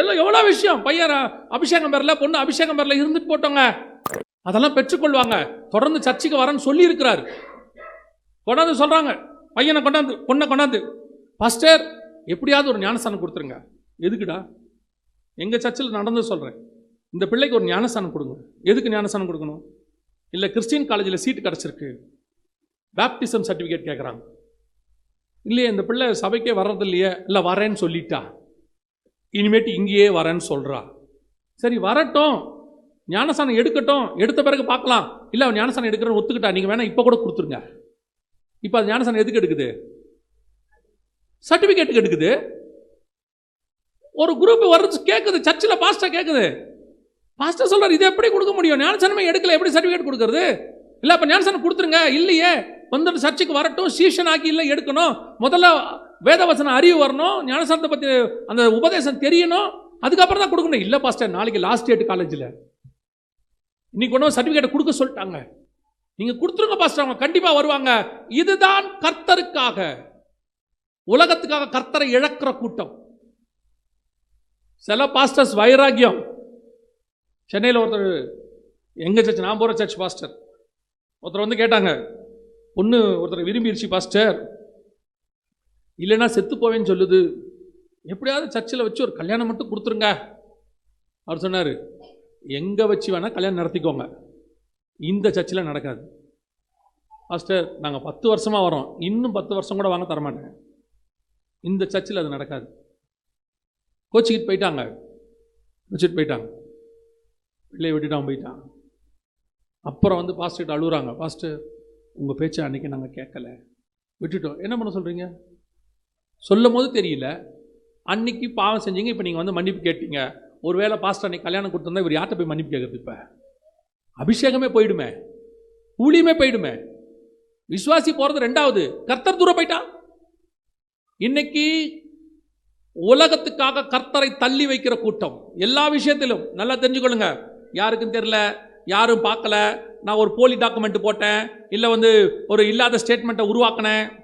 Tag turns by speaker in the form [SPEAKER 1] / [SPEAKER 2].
[SPEAKER 1] எல்லாம் எவ்வளோ விஷயம்? பையன் அபிஷேகம் பெறல பொண்ணு அபிஷேகம் பெறல இருந்துட்டு போட்டோங்க அதெல்லாம் பெற்றுக்கொள்வாங்க. தொடர்ந்து சர்ச்சுக்கு வரேன்னு சொல்லி இருக்கிறார் கொண்டாந்து சொல்கிறாங்க பையனை கொண்டாந்து பொண்ணை கொண்டாந்து. பாஸ்டர் எப்படியாவது ஒரு ஞானஸ்தானம் கொடுத்துருங்க. எதுக்குடா? எங்கள் சர்ச்சில் நடந்து சொல்கிறேன் இந்த பிள்ளைக்கு ஒரு ஞானஸ்தானம் கொடுங்க. எதுக்கு ஞானஸ்தானம் கொடுக்கணும்? இல்லை கிறிஸ்டின் காலேஜில் சீட்டு கிடச்சிருக்கு. பேப்டிசம் சர்டிஃபிகேட் கேட்குறாங்க. இல்லையே இந்த பிள்ளை சபைக்கே வர்றதில்லையே. இல்லை வரேன்னு சொல்லிட்டா. இனிமேட்டு இங்கேயே வரேன்னு சொல்கிறா சரி வரட்டும். ஞானசானம் எடுக்கட்டும். எடுத்த பிறகு பார்க்கலாம். இல்லை அவன் ஞானசானம் எடுக்கிறன்னு ஒத்துக்கிட்டா. நீங்கள் வேணால் இப்போ கூட கொடுத்துருங்க. இப்போ அது ஞானசானம் எதுக்கு எடுக்குது? சர்டிஃபிகேட்டுக்கு எடுக்குது. ஒரு குரூப் வர்றது கேட்குது சர்ச்சில் பாஸ்டர் கேட்குது பாஸ்டர் சொல்கிறார் இது எப்படி கொடுக்க முடியும்? ஞானசானமே எடுக்கல. எப்படி சர்டிஃபிகேட் கொடுக்குறது? இல்லை அப்போ ஞானசனம் கொடுத்துருங்க. இல்லையே. வந்துட்டு சர்ச்சுக்கு வரட்டும். சீஷன் ஆக்கி இல்லை எடுக்கணும். முதல்ல வேதவசன அறிவு வரணும். ஞானசனத்தை பற்றி அந்த உபதேசம் தெரியணும். அதுக்கப்புறம் தான் கொடுக்கணும். இல்லை பாஸ்டர் நாளைக்கு லாஸ்ட் டேட் காலேஜில் இன்னைக்கு ஒன்றும் சர்டிஃபிகேட் கொடுக்க சொல்லிட்டாங்க. நீங்கள் கொடுத்துருங்க பாஸ்டர் அவங்க கண்டிப்பாக வருவாங்க. இதுதான் கர்த்தருக்காக. உலகத்துக்காக கர்த்தரை இழக்கிற கூட்டம். சில பாஸ்டர்ஸ் வைராக்கியம். சென்னையில் ஒருத்தர் எங்கள் சர்ச் நான் போகிற சர்ச் பாஸ்டர் ஒருத்தர் வந்து கேட்டாங்க பொண்ணு ஒருத்தர் விரும்பிடுச்சு பாஸ்டர் இல்லைன்னா செத்து போவேன்னு சொல்லுது. எப்படியாவது சர்ச்சில் வச்சு ஒரு கல்யாணம் மட்டும் கொடுத்துருங்க. அவர் சொன்னார் எங்கே வச்சு வேணால் கல்யாணம் நடத்திக்கோங்க. இந்த சர்ச்சில் நடக்காது. பாஸ்டர் நாங்கள் பத்து வருஷமாக வரோம். இன்னும் பத்து வருஷம் கூட வாங்க தரமாட்டேன். இந்த சர்ச்சில் அது நடக்காது. கோச்சிக்கிட்டு போயிட்டாங்க. வச்சுட்டு போயிட்டாங்க. பிள்ளையை விட்டுட்டு அவன் போயிட்டான். அப்புறம் வந்து பாஸ்டர்கிட்ட அழுகுறாங்க பாஸ்டர் உங்கள் பேச்சை அன்றைக்கி நாங்கள் கேட்கல. விட்டுட்டோம். என்ன பண்ண சொல்கிறீங்க சொல்லும் போது தெரியல. அன்னைக்கு பாவம் செஞ்சீங்க இப்போ நீங்கள் வந்து மன்னிப்பு கேட்டீங்க. ஒருவேளை பாஸ்டர் அன்னைக்கு கல்யாணம் கொடுத்துருந்தா இவர் யார்கிட்ட போய் மன்னிப்பு கேட்குறது இப்போ? அபிஷேகமே போயிடுமே. ஊழியமே போயிடுமே. விசுவாசி போகிறது ரெண்டாவது. கர்த்தர் தூரம் போயிட்டான் இன்னைக்கு உலகத்துக்காக கர்த்தரை தள்ளி வைக்கிற கூட்டம். எல்லா விஷயத்திலும். நல்லா தெரிஞ்சுக்கொள்ளுங்க. யாருக்கும் தெரியல? யாரும் பார்க்கல. நான் ஒரு போலி டாக்குமெண்ட் போட்டேன். இல்லை வந்து ஒரு இல்லாத ஸ்டேட்மெண்ட்டை உருவாக்கினேன்.